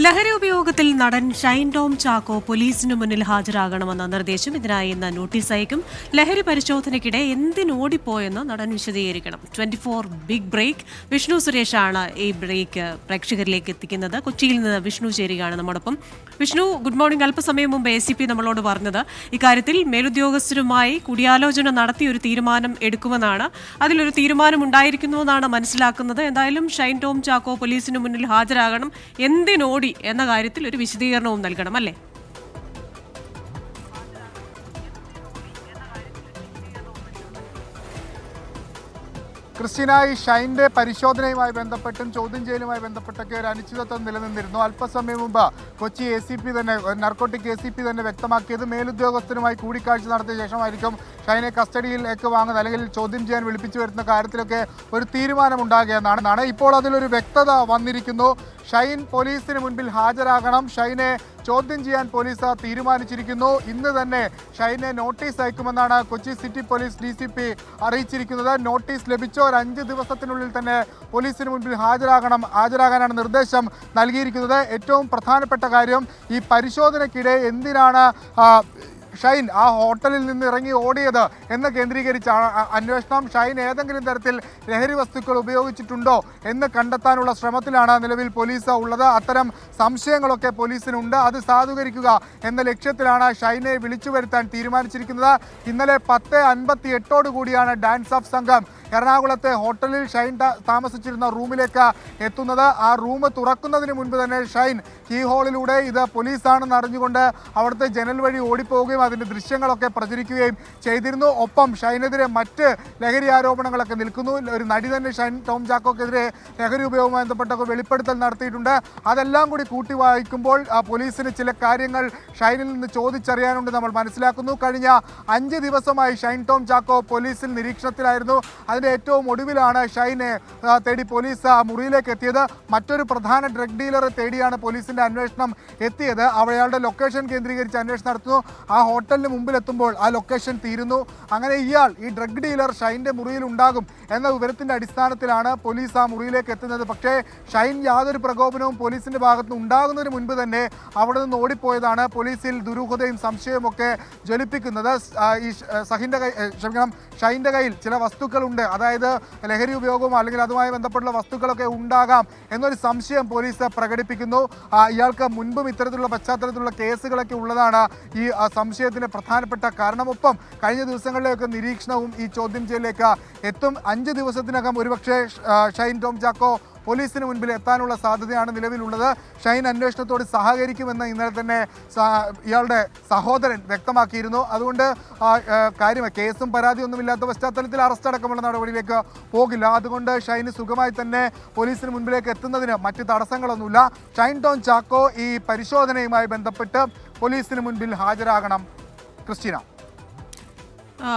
ലഹരി ഉപയോഗത്തിൽ നടൻ ഷൈൻ ടോം ചാക്കോ പോലീസിനു മുന്നിൽ ഹാജരാകണമെന്ന നിർദ്ദേശം ഇതിനായി ഇന്ന് നോട്ടീസ് അയക്കും. ലഹരി പരിശോധനയ്ക്കിടെ എന്തിനോടിപ്പോയെന്ന് നടൻ വിശദീകരിക്കണം. Twenty four big break. Vishnu സുരേഷാണ് ഈ ബ്രേക്ക് പ്രേക്ഷകരിലേക്ക് എത്തിക്കുന്നത്. കൊച്ചിയിൽ നിന്ന് വിഷ്ണു ചേരുകയാണ് നമ്മോടൊപ്പം. Vishnu good morning. അല്പസമയം മുമ്പ് എ സി പി നമ്മളോട് പറഞ്ഞത് ഇക്കാര്യത്തിൽ മേലുദ്യോഗസ്ഥരുമായി കൂടിയാലോചന നടത്തി ഒരു തീരുമാനം എടുക്കുമെന്നാണ്. അതിലൊരു തീരുമാനം ഉണ്ടായിരിക്കുന്നുവെന്നാണ് മനസ്സിലാക്കുന്നത്. എന്തായാലും ഷൈൻ ടോം ചാക്കോ പോലീസിനു മുന്നിൽ ഹാജരാകണം. എന്തിനോടി എന്ന കാര്യത്തിൽ ഒരു വിശദീകരണവും നൽകണം അല്ലേ? ക്രിസ്റ്റീന ഈ ഷൈന്റെ പരിശോധനയുമായി ബന്ധപ്പെട്ടും ചോദ്യം ചെയ്യലുമായി ബന്ധപ്പെട്ടൊക്കെ ഒരു അനിശ്ചിതത്വം നിലനിന്നിരുന്നു. അല്പസമയം മുമ്പ് കൊച്ചി എ സി പി തന്നെ നർക്കോട്ടിക് എ സി പി തന്നെ വ്യക്തമാക്കിയത്. മേലുദ്യോഗസ്ഥരുമായി കൂടിക്കാഴ്ച നടത്തിയ ശേഷമായിരിക്കും ഷൈനെ കസ്റ്റഡിയിലേക്ക് വാങ്ങുന്നത് അല്ലെങ്കിൽ ചോദ്യം ചെയ്യാൻ വിളിപ്പിച്ചു വരുന്ന കാര്യത്തിലൊക്കെ ഒരു തീരുമാനമുണ്ടാകുകയെന്നാണ് ഇപ്പോൾ അതിലൊരു വ്യക്തത വന്നിരിക്കുന്നു. ഷൈൻ പോലീസിന് മുൻപിൽ ഹാജരാകണം. ഷൈനെ ചോദ്യം ചെയ്യാൻ പോലീസ് തീരുമാനിച്ചിരിക്കുന്നു. ഇന്ന് തന്നെ ഷൈനെ notice അയക്കുമെന്നാണ് Kochi city police D C P അറിയിച്ചിരിക്കുന്നത്. നോട്ടീസ് ലഭിച്ച ഒരു അഞ്ച് ദിവസത്തിനുള്ളിൽ തന്നെ പോലീസിന് മുൻപിൽ ഹാജരാകണം ഹാജരാകാനാണ് നിർദ്ദേശം നൽകിയിരിക്കുന്നത്. ഏറ്റവും പ്രധാനപ്പെട്ട കാര്യം ഈ പരിശോധനയ്ക്കിടെ എന്തിനാണ് ഷൈൻ ആ ഹോട്ടലിൽ നിന്ന് ഇറങ്ങി ഓടിയത് എന്ന് കേന്ദ്രീകരിച്ചാണ്. അന്വേഷണം. ഷൈൻ ഏതെങ്കിലും തരത്തിൽ ലഹരി വസ്തുക്കൾ ഉപയോഗിച്ചിട്ടുണ്ടോ എന്ന് കണ്ടെത്താനുള്ള ശ്രമത്തിലാണ് നിലവിൽ പോലീസ് ഉള്ളത്. അത്തരം സംശയങ്ങളൊക്കെ പോലീസിനുണ്ട്. അത് സാധൂകരിക്കുക എന്ന ലക്ഷ്യത്തിലാണ് ഷൈനെ വിളിച്ചു വരുത്താൻ തീരുമാനിച്ചിരിക്കുന്നത്. ഇന്നലെ പത്ത് അൻപത്തി എട്ടോടുകൂടിയാണ് ഡാൻസ് ഓഫ് സംഘം എറണാകുളത്തെ ഹോട്ടലിൽ ഷൈൻ താമസിച്ചിരുന്ന റൂമിലേക്ക് എത്തുന്നത്. ആ റൂം തുറക്കുന്നതിന് മുൻപ് തന്നെ ഷൈൻ കീ ഹോളിലൂടെ ഇത് പോലീസാണെന്ന് അറിഞ്ഞുകൊണ്ട് അവിടുത്തെ ജനൽ വഴി ഓടിപ്പോവുകയും അതിന്റെ ദൃശ്യങ്ങളൊക്കെ പ്രചരിക്കുകയും ചെയ്തിരുന്നു. ഒപ്പം ഷൈനെതിരെ മറ്റ് ലഹരി ആരോപണങ്ങളൊക്കെ നിൽക്കുന്നു. ഒരു നടി തന്നെ ഷൈൻ ടോം ചാക്കോക്കെതിരെ ലഹരി ഉപയോഗവുമായി ബന്ധപ്പെട്ടൊക്കെ വെളിപ്പെടുത്തൽ നടത്തിയിട്ടുണ്ട്. അതെല്ലാം കൂടി കൂട്ടി വായിക്കുമ്പോൾ പോലീസിന് ചില കാര്യങ്ങൾ ഷൈനിൽ നിന്ന് ചോദിച്ചറിയാനുണ്ട് നമ്മൾ മനസ്സിലാക്കുന്നു. കഴിഞ്ഞ അഞ്ച് ദിവസമായി ഷൈൻ ടോം ചാക്കോ പോലീസിൽ നിരീക്ഷണത്തിലായിരുന്നു. അതിന്റെ ഏറ്റവും ഒടുവിലാണ് ഷൈനെ തേടി പോലീസ് മുറിയിലേക്ക് എത്തിയത്. മറ്റൊരു പ്രധാന ഡ്രഗ് ഡീലറെ തേടിയാണ് പോലീസിന്റെ അന്വേഷണം എത്തിയത്. അയാളുടെ ലൊക്കേഷൻ കേന്ദ്രീകരിച്ച് അന്വേഷണം നടത്തുന്നു. ആ ഹോട്ടലിന് മുമ്പിലെത്തുമ്പോൾ ആ ലൊക്കേഷൻ തീരുന്നു. അങ്ങനെ ഇയാൾ ഈ ഡ്രഗ് ഡീലർ ഷൈന്റെ മുറിയിൽ ഉണ്ടാകും എന്ന വിവരത്തിന്റെ അടിസ്ഥാനത്തിലാണ് പോലീസ് ആ മുറിയിലേക്ക് എത്തുന്നത്. പക്ഷേ ഷൈൻ യാതൊരു പ്രകോപനവും പോലീസിന്റെ ഭാഗത്ത് നിന്ന് ഉണ്ടാകുന്നതിന് മുൻപ് തന്നെ അവിടെ നിന്ന് ഓടിപ്പോയതാണ് പോലീസിൽ ദുരൂഹതയും സംശയവും ഒക്കെ ജ്വലിപ്പിക്കുന്നത് ഈ സഹിന്റെ കൈ ക്ഷമിക്കണം ഷൈന്റെ കയ്യിൽ ചില വസ്തുക്കളുണ്ട്. അതായത് ലഹരി ഉപയോഗവും അല്ലെങ്കിൽ അതുമായി ബന്ധപ്പെട്ടുള്ള വസ്തുക്കളൊക്കെ ഉണ്ടാകാം എന്നൊരു സംശയം പോലീസ് പ്രകടിപ്പിക്കുന്നു. ഇയാൾക്ക് മുൻപും ഇത്തരത്തിലുള്ള പശ്ചാത്തലത്തിലുള്ള കേസുകളൊക്കെ ഉള്ളതാണ് ഈ സംശയത്തിന് പ്രധാനപ്പെട്ട കാരണമൊപ്പം കഴിഞ്ഞ ദിവസങ്ങളിലേക്ക് നിരീക്ഷണവും ഈ ചോദ്യം ചെയ്യലിലേക്ക് എത്തും. അഞ്ച് ദിവസത്തിനകം ഒരുപക്ഷെ ഷൈൻ ടോം ചാക്കോ പോലീസിന് മുൻപിൽ എത്താനുള്ള സാധ്യതയാണ് നിലവിലുള്ളത്. ഷൈൻ അന്വേഷണത്തോട് സഹകരിക്കുമെന്ന് ഇന്നലെ തന്നെ ഇയാളുടെ സഹോദരൻ വ്യക്തമാക്കിയിരുന്നു. അതുകൊണ്ട് കാര്യം കേസും പരാതിയൊന്നുമില്ലാത്ത പശ്ചാത്തലത്തിൽ അറസ്റ്റ് അടക്കമുള്ള നടപടിയിലേക്ക് പോകില്ല. അതുകൊണ്ട് ഷൈന് സുഖമായി തന്നെ പോലീസിന് മുൻപിലേക്ക് എത്തുന്നതിന് മറ്റ് തടസ്സങ്ങളൊന്നുമില്ല. ഷൈൻ ടോൺ ചാക്കോ ഈ പരിശോധനയുമായി ബന്ധപ്പെട്ട് പോലീസിന് മുൻപിൽ ഹാജരാകണം. ക്രിസ്റ്റീന.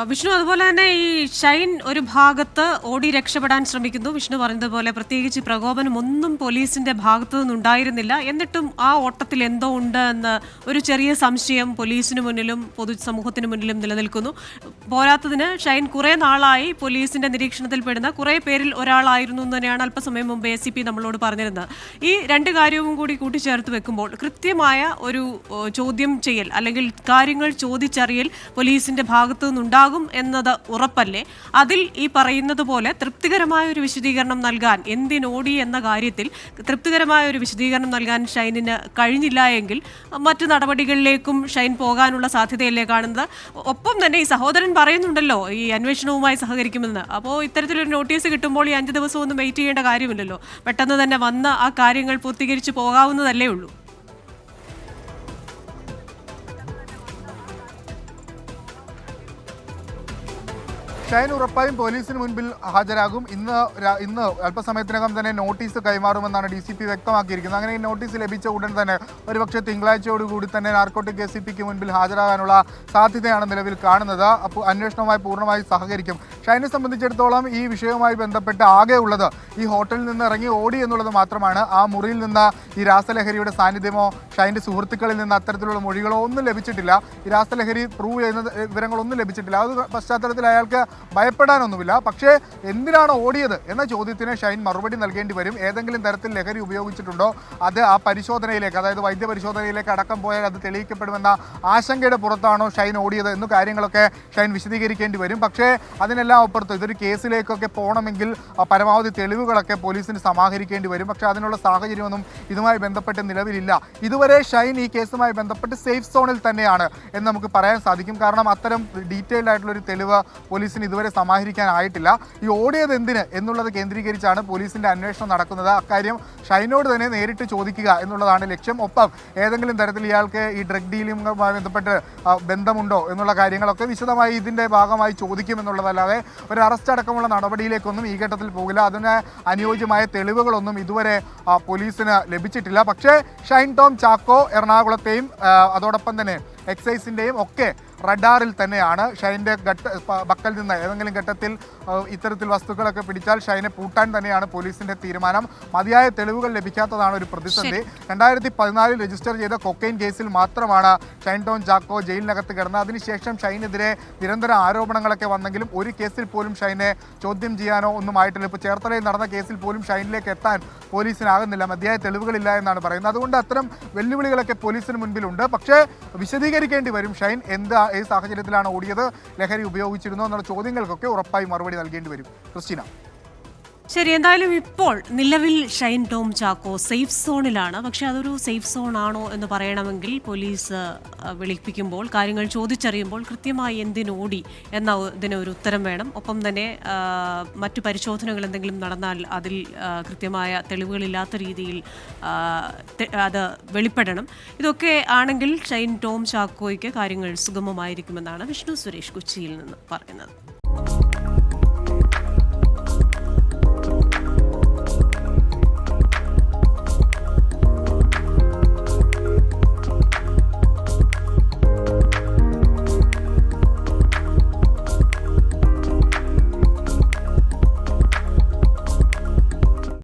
വിഷ്ണു അതുപോലെ തന്നെ ഈ ഷൈൻ ഒരു ഭാഗത്ത് ഓടി രക്ഷപ്പെടാൻ ശ്രമിക്കുന്നു. വിഷ്ണു പറഞ്ഞതുപോലെ പ്രത്യേകിച്ച് പ്രകോപനം ഒന്നും പോലീസിന്റെ ഭാഗത്തു നിന്നുണ്ടായിരുന്നില്ല. എന്നിട്ടും ആ ഓട്ടത്തിൽ എന്തോ ഉണ്ട് എന്ന് ഒരു ചെറിയ സംശയം പോലീസിന് മുന്നിലും പൊതു പൊതുസമൂഹത്തിന് മുന്നിലും നിലനിൽക്കുന്നു. പോരാത്തതിന് ഷൈൻ കുറെ നാളായി പോലീസിന്റെ നിരീക്ഷണത്തിൽപ്പെടുന്ന കുറെ പേരിൽ ഒരാളായിരുന്നു എന്ന് തന്നെയാണ് അല്പസമയം മുമ്പ് എ സി പി നമ്മളോട് പറഞ്ഞിരുന്നത്. ഈ രണ്ട് കാര്യവും കൂടി കൂട്ടിച്ചേർത്ത് വെക്കുമ്പോൾ കൃത്യമായ ഒരു ചോദ്യം ചെയ്യൽ അല്ലെങ്കിൽ കാര്യങ്ങൾ ചോദിച്ചറിയൽ പോലീസിന്റെ ഭാഗത്തു നിന്നുണ്ടാകും എന്നത് ഉറപ്പല്ലേ? അതിൽ ഈ പറയുന്നത് പോലെ തൃപ്തികരമായ ഒരു വിശദീകരണം നൽകാൻ എന്തിനോടി എന്ന കാര്യത്തിൽ തൃപ്തികരമായ ഒരു വിശദീകരണം നൽകാൻ ഷൈനിന് കഴിഞ്ഞില്ല എങ്കിൽ മറ്റു നടപടികളിലേക്കും ഷൈൻ പോകാനുള്ള സാധ്യതയല്ലേ കാണുന്നത്? ഒപ്പം തന്നെ ഈ സഹോദരൻ പറയുന്നുണ്ടല്ലോ ഈ അന്വേഷണവുമായി സഹകരിക്കുമെന്ന്. അപ്പോൾ ഇത്തരത്തിലൊരു നോട്ടീസ് കിട്ടുമ്പോൾ ഈ അഞ്ച് ദിവസം ഒന്നും വെയിറ്റ് ചെയ്യേണ്ട കാര്യമില്ലല്ലോ. പെട്ടെന്ന് തന്നെ വന്ന് ആ കാര്യങ്ങൾ പൂർത്തീകരിച്ച് പോകാവുന്നതല്ലേ ഉള്ളൂ. ഷൈൻ ഉറപ്പായും പോലീസിന് മുൻപിൽ ഹാജരാകും. ഇന്ന് ഇന്ന് അല്പസമയത്തിനകം തന്നെ നോട്ടീസ് കൈമാറുമെന്നാണ് ഡി സി പി വ്യക്തമാക്കിയിരിക്കുന്നത്. അങ്ങനെ ഈ നോട്ടീസ് ലഭിച്ച ഉടൻ തന്നെ ഒരുപക്ഷെ തിങ്കളാഴ്ചയോടുകൂടി തന്നെ നാർക്കോട്ടിക് എസ് സി പിക്ക് മുൻപിൽ ഹാജരാകാനുള്ള സാധ്യതയാണ് നിലവിൽ കാണുന്നത്. അപ്പോൾ അന്വേഷണവുമായി പൂർണമായി സഹകരിക്കും. ഷൈനെ സംബന്ധിച്ചിടത്തോളം ഈ വിഷയവുമായി ബന്ധപ്പെട്ട് ആകെ ഉള്ളത് ഈ ഹോട്ടലിൽ നിന്ന് ഇറങ്ങി ഓടി എന്നുള്ളത് മാത്രമാണ്. ആ മുറിയിൽ നിന്ന് ഈ രാസലഹരിയുടെ സാന്നിധ്യമോ ഷൈന്റെ സുഹൃത്തുക്കളിൽ നിന്ന് അത്തരത്തിലുള്ള മൊഴികളോ ഒന്നും ലഭിച്ചിട്ടില്ല. ഈ രാസലഹരി പ്രൂവ് ചെയ്യുന്ന വിവരങ്ങളൊന്നും ലഭിച്ചിട്ടില്ല. അത് പശ്ചാത്തലത്തിൽ അയാൾക്ക് ഭയപ്പെടാനൊന്നുമില്ല. പക്ഷേ എന്തിനാണ് ഓടിയത് എന്ന ചോദ്യത്തിന് ഷൈൻ മറുപടി നൽകേണ്ടി വരും. ഏതെങ്കിലും തരത്തിൽ ലഹരി ഉപയോഗിച്ചിട്ടുണ്ടോ? അത് ആ പരിശോധനയിലേക്ക് അതായത് വൈദ്യ പരിശോധനയിലേക്ക് അടക്കം പോയാൽ അത് തെളിയിക്കപ്പെടുമെന്ന ആശങ്കയുടെ പുറത്താണോ ഷൈൻ ഓടിയത് എന്ന് കാര്യങ്ങളൊക്കെ ഷൈൻ വിശദീകരിക്കേണ്ടി വരും. പക്ഷേ അതിനെല്ലാം അപ്പുറത്ത് ഇതൊരു കേസിലേക്കൊക്കെ പോകണമെങ്കിൽ പരമാവധി തെളിവുകളൊക്കെ പോലീസിന് സമാഹരിക്കേണ്ടി വരും. പക്ഷേ അതിനുള്ള സാഹചര്യമൊന്നും ഇതുമായി ബന്ധപ്പെട്ട് നിലവിലില്ല. ഇതുവരെ ഷൈൻ ഈ കേസുമായി ബന്ധപ്പെട്ട് സേഫ് സോണിൽ തന്നെയാണ് എന്ന് നമുക്ക് പറയാൻ സാധിക്കും. കാരണം അത്തരം ഡീറ്റെയിൽഡ് ആയിട്ടുള്ളൊരു തെളിവ് പോലീസിന് ഇതുവരെ സമാഹരിക്കാനായിട്ടില്ല. ഈ ഓടിയത് എന്തിന് എന്നുള്ളത് കേന്ദ്രീകരിച്ചാണ് പോലീസിന്റെ അന്വേഷണം നടക്കുന്നത്. അക്കാര്യം ഷൈനോട് തന്നെ നേരിട്ട് ചോദിക്കുക എന്നുള്ളതാണ് ലക്ഷ്യം. ഒപ്പം ഏതെങ്കിലും തരത്തിൽ ഇയാൾക്ക് ഈ ഡ്രഗ് ഡീലിംഗുമായി ബന്ധപ്പെട്ട് ബന്ധമുണ്ടോ എന്നുള്ള കാര്യങ്ങളൊക്കെ വിശദമായി ഇതിന്റെ ഭാഗമായി ചോദിക്കും എന്നുള്ളതല്ലാതെ ഒരു അറസ്റ്റ് അടക്കമുള്ള നടപടിയിലേക്കൊന്നും ഈ ഘട്ടത്തിൽ പോകില്ല. അതിന് അനുയോജ്യമായ തെളിവുകളൊന്നും ഇതുവരെ പോലീസിന് ലഭിച്ചിട്ടില്ല. പക്ഷേ ഷൈൻ ടോം ചാക്കോ എറണാകുളത്തെയും അതോടൊപ്പം തന്നെ എക്സൈസിന്റെയും ഒക്കെ റഡാറിൽ തന്നെയാണ്. ഷൈന്റെ ഘട്ട ബക്കൽ നിന്ന് ഏതെങ്കിലും ഘട്ടത്തിൽ ഇത്തരത്തിൽ വസ്തുക്കളൊക്കെ പിടിച്ചാൽ ഷൈനെ പൂട്ടാൻ തന്നെയാണ് പോലീസിന്റെ തീരുമാനം. മതിയായ തെളിവുകൾ ലഭിക്കാത്തതാണ് ഒരു പ്രതിസന്ധി. രണ്ടായിരത്തി പതിനാലിൽ രജിസ്റ്റർ ചെയ്ത കൊക്കൈൻ കേസിൽ മാത്രമാണ് ഷൈൻ ടോൺ ജാക്കോ ജയിലിനകത്ത് കിടന്നത്. അതിനുശേഷം ഷൈനെതിരെ നിരന്തര ആരോപണങ്ങളൊക്കെ വന്നെങ്കിലും ഒരു കേസിൽ പോലും ഷൈനെ ചോദ്യം ചെയ്യാനോ ഒന്നും ആയിട്ടില്ല ഇപ്പോൾ ചേർത്തലയിൽ നടന്ന കേസിൽ പോലും ഷൈനിലേക്ക് എത്താൻ പോലീസിനാകുന്നില്ല. മതിയായ തെളിവുകളില്ല എന്നാണ് പറയുന്നത്. അതുകൊണ്ട് അത്തരം വെല്ലുവിളികളൊക്കെ പോലീസിന് മുൻപിലുണ്ട്. പക്ഷേ വിശദീകരിക്കേണ്ടി വരും ഷൈൻ എന്താ ഏത് സാഹചര്യത്തിലാണ് ഓടിയത്. ലഹരി ഉപയോഗിച്ചിരുന്നോ എന്നുള്ള ചോദ്യങ്ങൾക്കൊക്കെ ഉറപ്പായി മറുപടി നൽകേണ്ടി വരും. ക്രിസ്റ്റീന. ശരി എന്തായാലും ഇപ്പോൾ നിലവിൽ ഷൈൻ ടോം ചാക്കോ സേഫ് സോണിലാണ്. പക്ഷെ അതൊരു സേഫ് സോൺ ആണോ എന്ന് പറയണമെങ്കിൽ പോലീസ് വിളിപ്പിക്കുമ്പോൾ കാര്യങ്ങൾ ചോദിച്ചറിയുമ്പോൾ കൃത്യമായി എന്തിനോടി എന്ന ഇതിന് ഒരു ഉത്തരം വേണം. ഒപ്പം തന്നെ മറ്റു പരിശോധനകൾ എന്തെങ്കിലും നടന്നാൽ അതിൽ കൃത്യമായ തെളിവുകളില്ലാത്ത രീതിയിൽ അത് വെളിപ്പെടണം. ഇതൊക്കെ ആണെങ്കിൽ ഷൈൻ ടോം ചാക്കോയ്ക്ക് കാര്യങ്ങൾ സുഗമമായിരിക്കുമെന്നാണ് വിഷ്ണു സുരേഷ് കൊച്ചിയിൽ നിന്ന് പറയുന്നത്.